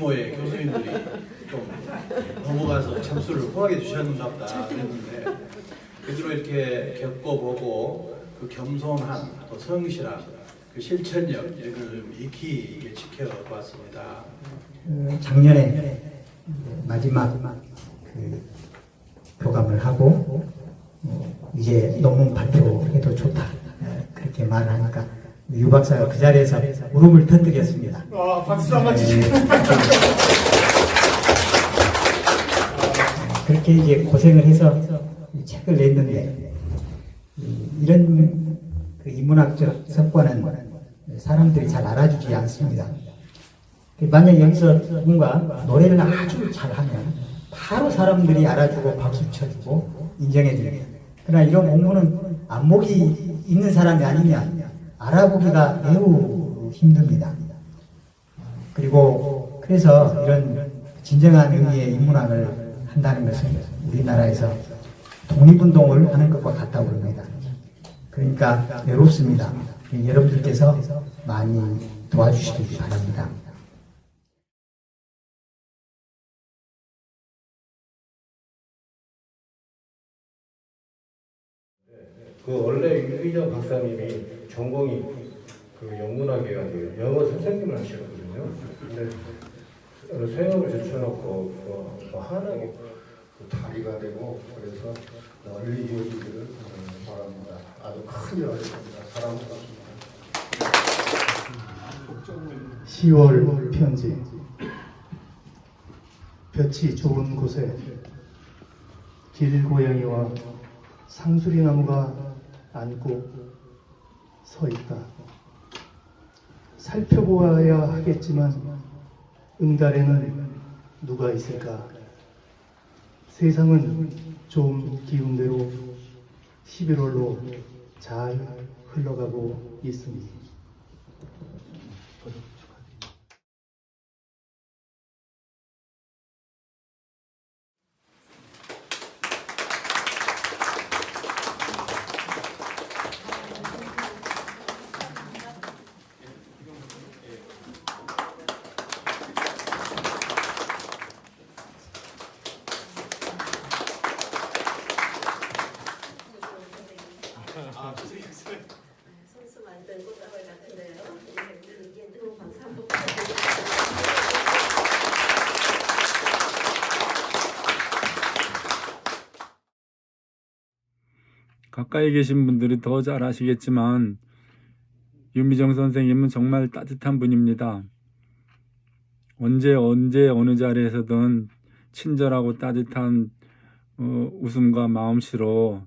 규모의 교수님들이 좀 넘어가서 점수를 후하게 주셨는갑다 했는데 그대로 이렇게 겪어보고 그 겸손함 또 성실함 그 실천력 이런 걸좀 익히 이게 지켜봤습니다. 어, 작년에 마지막 그 교감을 하고 어, 이제 논문 발표해도 좋다 어, 그렇게 말하니까 유 박사가 그 자리에서 울음을 터뜨렸습니다. 와 박수 한번 네. 주시고 그렇게 이제 고생을 해서 이 책을 냈는데 이- 이런 그 인문학적 성과는 사람들이 잘 알아주지 않습니다. 만약 여기서 누군가 노래를 아주 잘하면 바로 사람들이 알아주고 박수 쳐주고 인정해줍니다. 그러나 이런 공부는 안목이 있는 사람이 아니면 알아보기가 매우 힘듭니다. 그리고 그래서 이런 진정한 의미의 인문학을 한다는 것은 우리나라에서 독립운동을 하는 것과 같다고 봅니다. 그러니까 외롭습니다. 여러분들께서 많이 도와주시기 바랍니다. 그 원래 유기정 박사님이 전공이 그 영문학이어가지고 영어 선생님을 하셨거든요. 근데 수영을 제쳐놓고 그, 그 하나의 그 다리가 되고 그래서 널리 이어지기를 음, 바랍니다. 아주 큰 하셨습니다. 사랑합니다. 10월 편지 볕이 좋은 곳에 길고양이와 상수리 나무가 앉고 서 있다. 살펴보아야 하겠지만 응달에는 누가 있을까? 세상은 좋은 기운대로 11월로 잘 흘러가고 있습니다. 선수 만든 꽃다발 같은데요. 이게 너무 감사합니다. 가까이 계신 분들이 더 잘 아시겠지만 유미정 선생님은 정말 따뜻한 분입니다. 언제 언제 어느 자리에서든 친절하고 따뜻한 어, 웃음과 마음씨로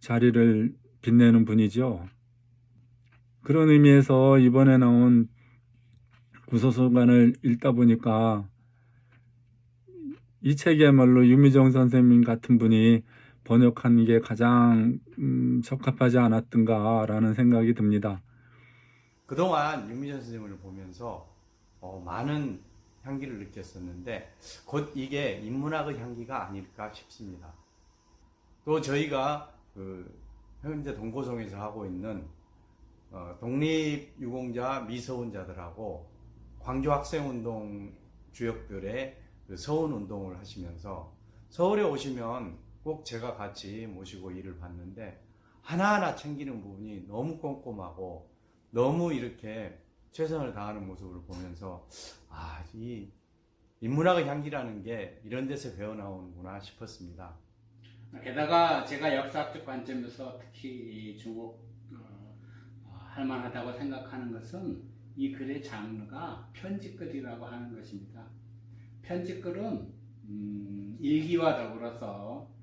자리를 빛내는 분이죠. 그런 의미에서 이번에 나온 구소소관을 읽다 보니까 이 책이야말로 유미정 선생님 같은 분이 번역한 게 가장 음, 적합하지 않았던가라는 생각이 듭니다. 그동안 윤미전 선생님을 보면서 어, 많은 향기를 느꼈었는데 곧 이게 인문학의 향기가 아닐까 싶습니다. 또 저희가 그 현재 동고성에서 하고 있는 어, 독립유공자 미서운자들하고 광주학생운동 주역들의 그 서운운동을 하시면서 서울에 오시면 꼭 제가 같이 모시고 일을 봤는데 하나하나 챙기는 부분이 너무 꼼꼼하고 너무 이렇게 최선을 다하는 모습을 보면서 아, 이 인문학의 향기라는 게 이런 데서 배어나오는구나 싶었습니다. 게다가 제가 역사학적 관점에서 특히 이 중국 어, 어, 할만하다고 생각하는 것은 이 글의 장르가 편지글이라고 하는 것입니다. 편지글은 음, 일기와 더불어서 어,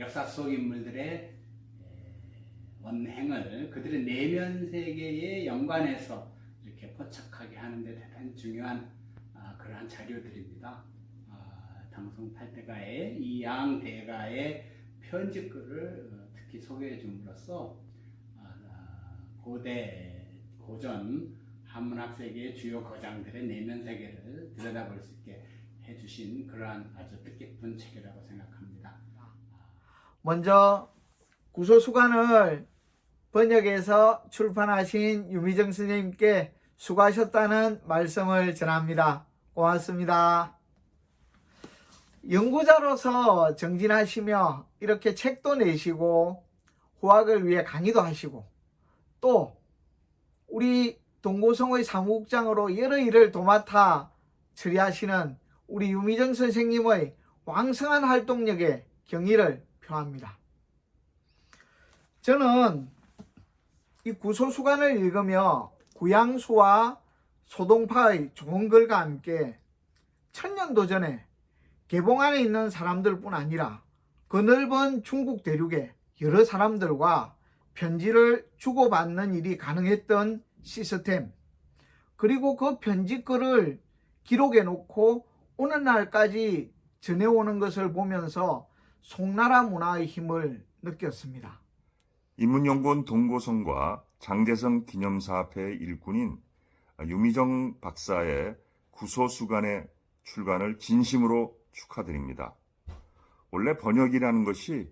역사 속 인물들의 에, 원행을 그들의 내면 세계에 연관해서 이렇게 포착하게 하는데 대단히 중요한 아, 그러한 자료들입니다. 아, 당송 탈대가의 이양 대가의 편집글을 어, 특히 소개해 줌으로써 아, 아, 고대 고전 한문학 세계의 주요 거장들의 내면 세계를 들여다볼 수 있게 해주신 그러한 아주 뜻깊은 책이라고 생각합니다. 먼저 구소수관을 번역해서 출판하신 유미정 선생님께 수고하셨다는 말씀을 전합니다. 고맙습니다. 연구자로서 정진하시며 이렇게 책도 내시고 후학을 위해 강의도 하시고 또 우리 동고성의 사무국장으로 여러 일을 도맡아 처리하시는 우리 유미정 선생님의 왕성한 활동력에 경의를 표합니다. 저는 이 구소수관을 읽으며 구양수와 소동파의 좋은 글과 함께 천년도 전에 개봉 안에 있는 사람들뿐 아니라 그 넓은 중국 대륙의 여러 사람들과 편지를 주고받는 일이 가능했던 시스템 그리고 그 편지 글을 기록해 놓고 오늘날까지 전해오는 것을 보면서 송나라 문화의 힘을 느꼈습니다. 인문연구원 동고성과 장대성 기념사업회 일꾼인 유미정 박사의 구소수간의 출간을 진심으로 축하드립니다. 원래 번역이라는 것이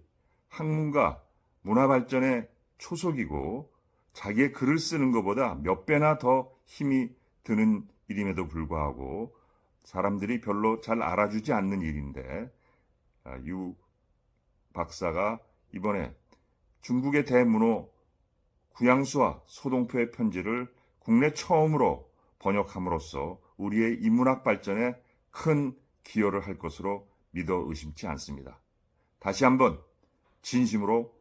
학문과 문화 발전의 초석이고 자기의 글을 쓰는 것보다 몇 배나 더 힘이 드는 일임에도 불구하고 사람들이 별로 잘 알아주지 않는 일인데 아, 유 박사가 이번에 중국의 대문호 구양수와 소동표의 편지를 국내 처음으로 번역함으로써 우리의 인문학 발전에 큰 기여를 할 것으로 믿어 의심치 않습니다. 다시 한번 진심으로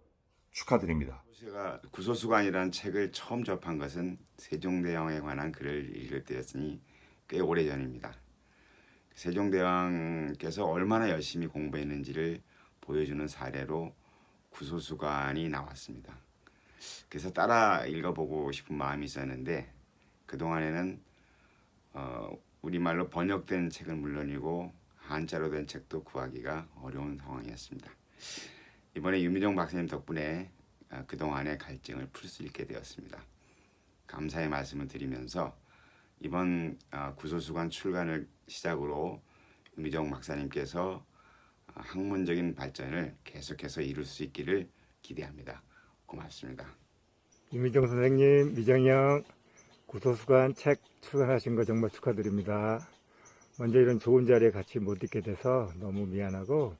축하드립니다. 제가 구소수관이라는 책을 처음 접한 것은 세종대왕에 관한 글을 읽을 때였으니 꽤 오래전입니다. 세종대왕께서 얼마나 열심히 공부했는지를 보여주는 사례로 구소수관이 나왔습니다. 그래서 따라 읽어보고 싶은 마음이 있었는데 그동안에는 어, 우리말로 번역된 책은 물론이고 한자로 된 책도 구하기가 어려운 상황이었습니다. 이번에 유미정 박사님 덕분에 어, 그동안의 갈증을 풀 수 있게 되었습니다. 감사의 말씀을 드리면서 이번 어, 구소수관 출간을 시작으로 유미정 박사님께서 어, 학문적인 발전을 계속해서 이룰 수 있기를 기대합니다. 고맙습니다. 유미정 선생님, 미정형 구소수관 책 출간하신 거 정말 축하드립니다. 먼저 이런 좋은 자리에 같이 못 있게 돼서 너무 미안하고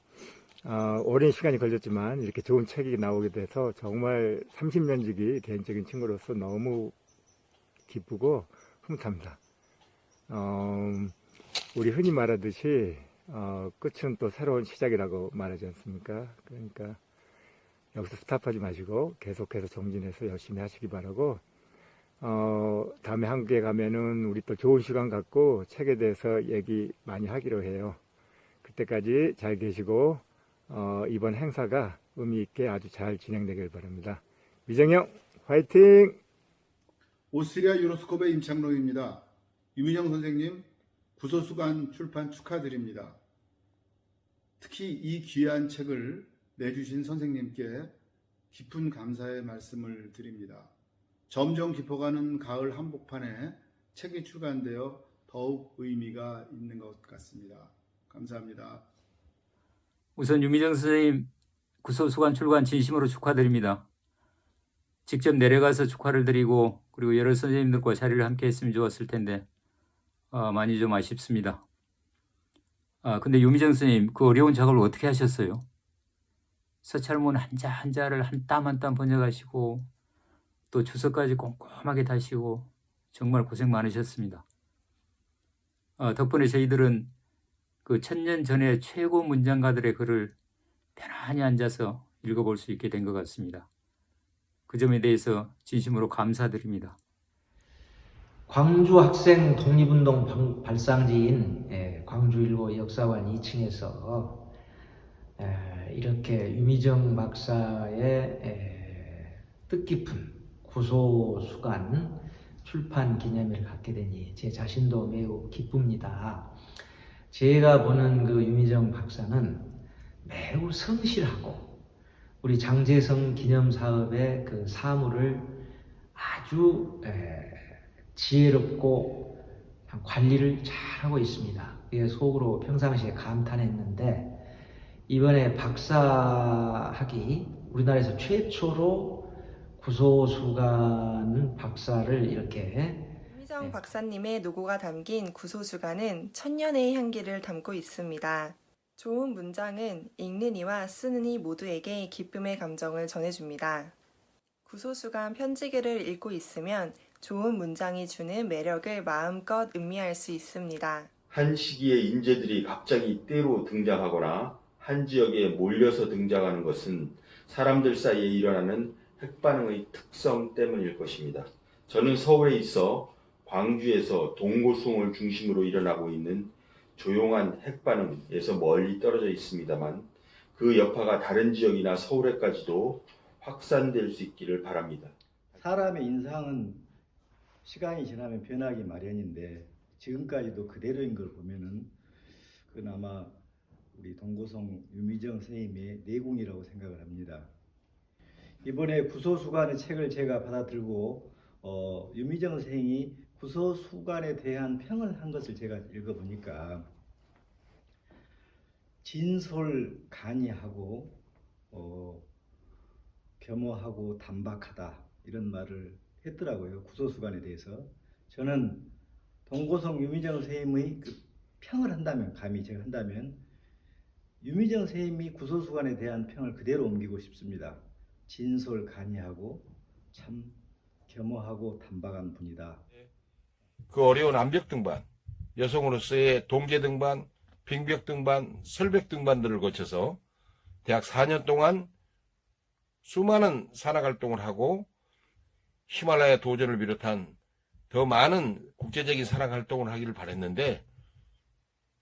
어, 오랜 시간이 걸렸지만 이렇게 좋은 책이 나오게 돼서 정말 30년 지기 개인적인 친구로서 너무 기쁘고 흐뭇합니다. 어, 우리 흔히 말하듯이 어, 끝은 또 새로운 시작이라고 말하지 않습니까? 그러니까 여기서 스탑하지 마시고 계속해서 정진해서 열심히 하시기 바라고 어, 다음에 한국에 가면은 우리 또 좋은 시간 갖고 책에 대해서 얘기 많이 하기로 해요. 그때까지 잘 계시고 어, 이번 행사가 의미 있게 아주 잘 진행되길 바랍니다. 미정형 화이팅! 오스트리아 유로스코프의 임창로입니다. 유민영 선생님 구소수관 출판 축하드립니다. 특히 이 귀한 책을 내주신 선생님께 깊은 감사의 말씀을 드립니다. 점점 깊어가는 가을 한복판에 책이 출간되어 더욱 의미가 있는 것 같습니다. 감사합니다. 우선 유미정 선생님 구소수관 출간 진심으로 축하드립니다. 직접 내려가서 축하를 드리고 그리고 여러 선생님들과 자리를 함께 했으면 좋았을 텐데 어, 많이 좀 아쉽습니다. 아 근데 유미정 선생님 그 어려운 작업을 어떻게 하셨어요? 서찰문 한자 한자를 한 땀 한 땀 번역하시고 또 주석까지 꼼꼼하게 다시고 정말 고생 많으셨습니다. 어, 덕분에 저희들은 그 천년 전의 최고 문장가들의 글을 편안히 앉아서 읽어볼 수 있게 된 것 같습니다. 그 점에 대해서 진심으로 감사드립니다. 광주 학생 독립운동 방- 발상지인 예, 광주 일보 역사관 2층에서 이렇게 유미정 박사의 에, 뜻깊은 구소수간 출판 기념회를 갖게 되니 제 자신도 매우 기쁩니다. 제가 보는 그 유미정 박사는 매우 성실하고 우리 장재성 기념 사업의 그 사물을 아주 에, 지혜롭고 관리를 잘하고 있습니다. 그게 속으로 평상시에 감탄했는데 이번에 박사학위 우리나라에서 최초로 구소수관 박사를 이렇게 유미정 박사님의 노고가 담긴 구소수관은 천년의 향기를 담고 있습니다. 좋은 문장은 읽는 이와 쓰는 이 모두에게 기쁨의 감정을 전해줍니다. 구소수간 편지기를 읽고 있으면 좋은 문장이 주는 매력을 마음껏 음미할 수 있습니다. 한 시기에 인재들이 갑자기 때로 등장하거나 한 지역에 몰려서 등장하는 것은 사람들 사이에 일어나는 핵반응의 특성 때문일 것입니다. 저는 서울에 있어 광주에서 동고송을 중심으로 일어나고 있는 조용한 핵반응에서 멀리 떨어져 있습니다만 그 여파가 다른 지역이나 서울에까지도 확산될 수 있기를 바랍니다. 사람의 인상은 시간이 지나면 변하기 마련인데 지금까지도 그대로인 걸 보면은 그건 아마 우리 동고성 유미정 선생님의 내공이라고 생각을 합니다. 이번에 구소수관의 책을 제가 받아들고 어, 유미정 선생이 구소수관에 대한 평을 한 것을 제가 읽어보니까 진솔간이하고 어, 겸허하고 단박하다 이런 말을 했더라고요 구소수관에 대해서. 저는 동고성 유미정 선생님의 그 평을 한다면 감히 제가 한다면 유미정 선생님이 구소수관에 대한 평을 그대로 옮기고 싶습니다. 진솔 간이하고 참 겸허하고 단박한 분이다. 그 어려운 암벽 등반, 여성으로서의 동계 등반, 빙벽 등반, 설벽 등반들을 거쳐서 대학 4년 동안 수많은 산악 활동을 하고 히말라야 도전을 비롯한 더 많은 국제적인 산악 활동을 하기를 바랬는데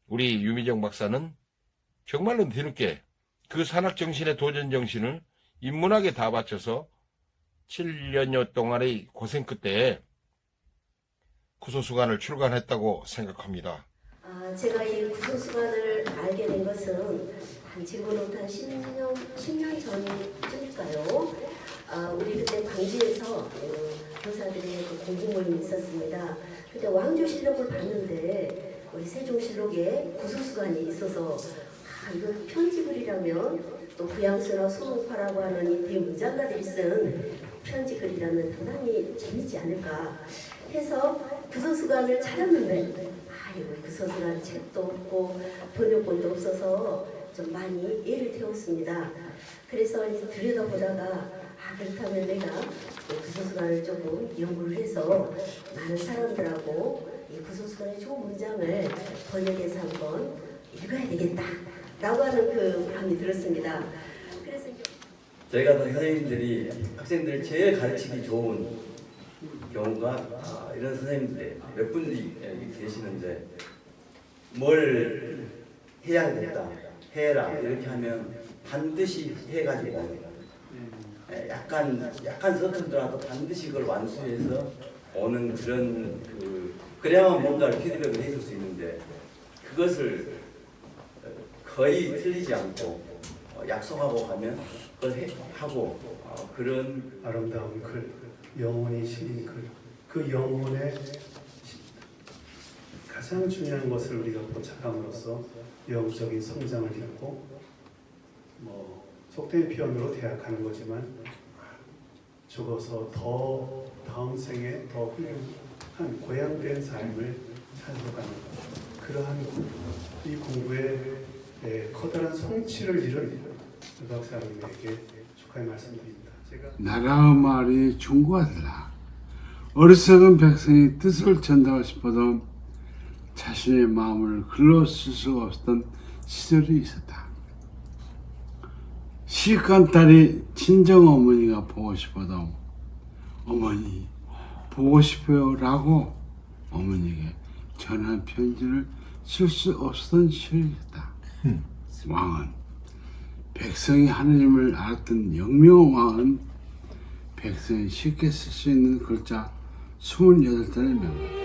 우리 유미정 박사는 정말로 뒤늦게 그 산악 정신의 도전 정신을 인문학에 다 바쳐서 7년여 동안의 고생 끝에 구소수관을 출간했다고 생각합니다. 아, 제가 이 구소수관을 알게 된 것은 한 지금으로부터 한 10년, 10년 전쯤일까요? 아, 우리 그때 광주에서 어, 교사들의 그 공부 모임이 있었습니다. 그때 왕조실록을 봤는데 우리 세종실록에 구소수관이 있어서 아, 이걸 편집을이라면 또 부양수나 소문파라고 하는 이 대문장가들이 쓴 편집글이라면 상당히 재밌지 않을까 해서 구소수관을 찾았는데 아, 이거 구소수관 책도 없고 번역본도 없어서 좀 많이 애를 태웠습니다. 그래서 이제 들여다보다가 아 그렇다면 내가 이 구소수관을 조금 연구를 해서 많은 사람들하고 이 구소수관의 좋은 문장을 번역해서 한번 읽어야 되겠다 라고 하는 그 마음이 들었습니다. 그래서 저희가 또 선생님들이 학생들을 제일 가르치기 좋은 경우가 아, 이런 선생님들 몇 분이 계시는데 뭘 해야 되겠다 해라 이렇게 하면 반드시 해가지고 예, 약간 약간 서툴더라도 반드시 그걸 완수해서 오는 그런 그 그래야만 뭔가를 피드백을 해줄 수 있는데 그것을 어, 거의 틀리지 않고 어, 약속하고 가면 그걸 해, 하고 어, 그런 아름다운 글, 영혼이 실린 글, 그 영혼의 가장 중요한 것을 우리가 포착함으로써 영적인 성장을 이루고 뭐 속된 표현으로 대학하는 거지만 죽어서 더 다음 생에 더 훌륭한 고향된 삶을 살아가는 그러한 이 공부에 예, 커다란 성취를 이룬 그 박사님에게 축하의 말씀드립니다. 제가 나라의 말이 중고하더라. 어리석은 백성이 뜻을 전하고 싶어도 자신의 마음을 글로 쓸 수가 없었던 시절이 있었다. 시집간 딸이 친정 어머니가 보고 싶어도 어머니 보고 싶어요 라고 어머니에게 전한 편지를 쓸 수 없었던 시절이었다. 왕은 백성이 하느님을 알았던 영명한 왕은 백성이 쉽게 쓸 수 있는 글자 28대를 명합니다.